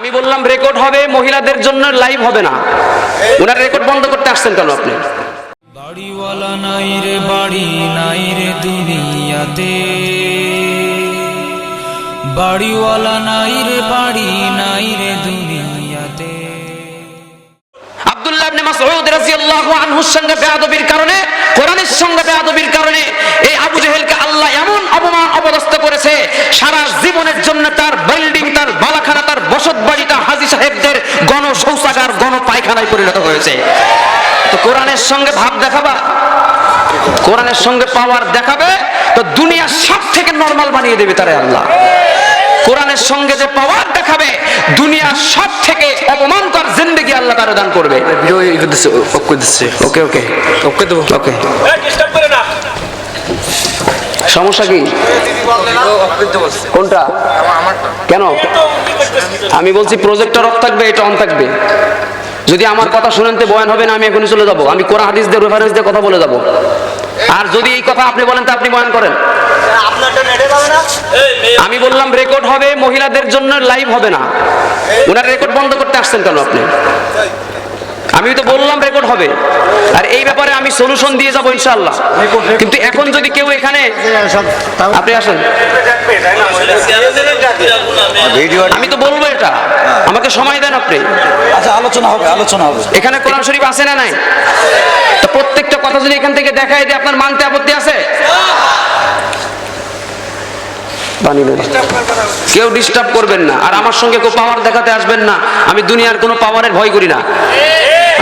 আমি বললাম রেকর্ড হবে মহিলাদের জন্য লাইভ হবে না। ওনার রেকর্ড বন্ধ করতে আসছেন কেন আপনি? বাড়িওয়ালা নাই রে বাড়ি নাই রে দুনিয়াতে। বাড়িওয়ালা নাই রে বাড়ি নাই রে দুনিয়াতে। আব্দুল্লাহ ইবনে মাসউদ রাদিয়াল্লাহু আনহুর সঙ্গে বেয়াদবির কারণে কোরআনের সঙ্গে বেয়াদবির কারণে এই আবু জেহেলকে আল্লাহ এমন অপমান অপদস্থ পায়খানায় পরিণত হয়েছে। তো কোরআনের সঙ্গে ভাব দেখাবা। কোরআনের সঙ্গে পাওয়ার দেখাবে, তো দুনিয়ার সব থেকে নরমাল বানিয়ে দেবে তারে আল্লাহ। কোরআনের সঙ্গে যে পাওয়ার দেখাবে দুনিয়ার সব থেকে অপমানকর জিন্দগি আল্লাহ তারা দান করবে। ওকে ওকে ওকে দেবো ওকে সমস্যা কি? কোনটা? কেন? আমি বলছি প্রজেক্টর অফ থাকবে, এটা অন থাকবে। যদি আমার কথা শুনেন তো বয়ান হবে না, আমি এখনই চলে যাব। আমি কোরআন, হাদিস দিয়ে রেফারেন্স দিয়ে কথা বলে যাব। আর যদি এই কথা আপনি বলেন তা আপনি বয়ান করেন। আমি বললাম রেকর্ড হবে, মহিলাদের জন্য লাইভ হবে না। ওনার রেকর্ড বন্ধ করতে আসছেন কেন আপনি? আমি তো বললাম রেকর্ড হবে। আর এই ব্যাপারে আমি সলিউশন দিয়ে যাব ইনশাআল্লাহ। কিন্তু এখন যদি কেউ এখানে আপনি আসেন। আমি তো বলব এটা। আমাকে সময় দেন আপনি। আলোচনা হবে আলোচনা হবে। এখানে কোরআন শরীফ আছে না নাই? তো প্রত্যেকটা কথা যদি এখান থেকে দেখায় যে আপনার মানতে আপত্তি আছে? কেউ ডিস্টার্ব করবেন না। আর আমার সঙ্গে কেউ পাওয়ার দেখাতে আসবেন না। আমি দুনিয়ার কোনো পাওয়ারের ভয় করি না।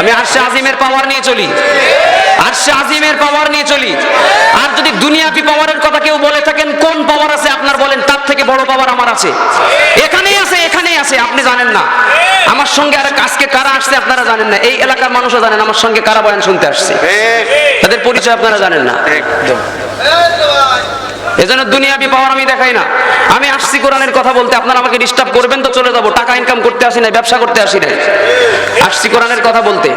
আমি আরশে আজিমের পাওয়ার নিয়ে চলি। আরশে আজিমের পাওয়ার নিয়ে চলি। আর যদি দুনিয়াবি পাওয়ারের কথা কেউ বলে থাকেন কোন পাওয়ার আছে আপনার বলেন? তার থেকে বড় পাওয়ার আমার আছে। এখানেই আছে এখানেই আছে। আপনি জানেন না। আমার সঙ্গে আর আজকে কারা আসছে আপনারা জানেন না। এই এলাকার মানুষও জানেন, আমার সঙ্গে কারা বয়ান শুনতে আসছে। তাদের পরিচয় আপনারা জানেন না। একদম এজন্য দুনিয়াবি পাওয়ার আমি দেখাই না। আমি আসছি কোরআনের কথা বলতে, আপনারা আমাকে ডিস্টার্ব করবেন তো চলে যাব। টাকা ইনকাম করতে আসি নাই, ব্যবসা করতে আসি নাই। আসছি কোরআনের কথা বলতে।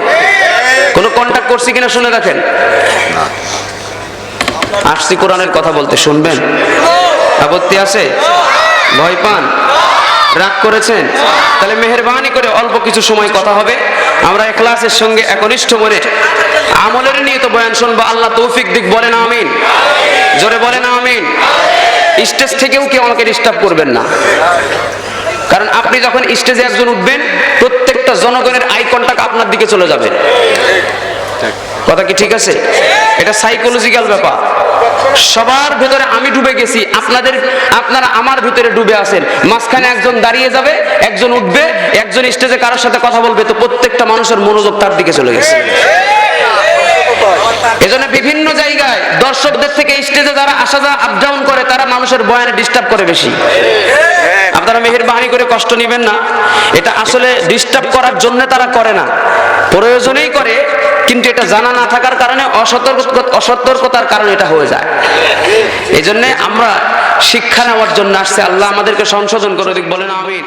কোনো কন্ট্যাক্ট করছি কিনা শুনে রাখেন আসছি কোরআনের কথা বলতে, শুনবেন? আপত্তি আছে? ভয় পান? রাগ করেছেন? তাহলে মেহরবানি কিছু সময় কথা হবে। আমরা এখলাসের সঙ্গে একনিষ্ঠ মনে আমলের নিয়ে তো বয়ান শুনব। আল্লাহ তৌফিক দিক, বলেন আমিন। জোরে বলেন আমিন। স্টেজ থেকেও কেউ আমাকে ডিস্টার্ব করবেন না। কারণ আপনি যখন স্টেজে একজন উঠবেন, প্রত্যেকটা জনগণের আই আপনার দিকে চলে যাবে। কথা কি ঠিক আছে? এটা সাইকোলজিক্যাল ব্যাপার। সবার ভেতরে আমি ডুবে গেছি, আপনাদের, আপনারা আমার ভিতরে ডুবে আছেন। মাঝখানে একজন দাঁড়িয়ে যাবে, একজন উঠবে, একজন স্টেজে কারোর সাথে কথা বলবে, তো প্রত্যেকটা মানুষের মনোযোগ তার দিকে চলে গেছে। এজন্য বিভিন্ন জায়গায় দর্শকদের থেকে স্টেজে যারা আসা যা আপ ডাউন করে, তারা মানুষের বয়ানে ডিস্টার্ব করে বেশি। আপনারা মেহেরবানি করে কষ্ট নেবেন না। এটা আসলে ডিস্টার্ব করার জন্য তারা করে না। প্রয়োজনেই করে, কিন্তু এটা জানা না থাকার কারণে অসতর্ক অসতর্কতার কারণে এটা হয়ে যায়। এই জন্যে আমরা শিক্ষা নেওয়ার জন্য আসছে। আল্লাহ আমাদেরকে সংশোধন করে দিক। বলেন আমিন।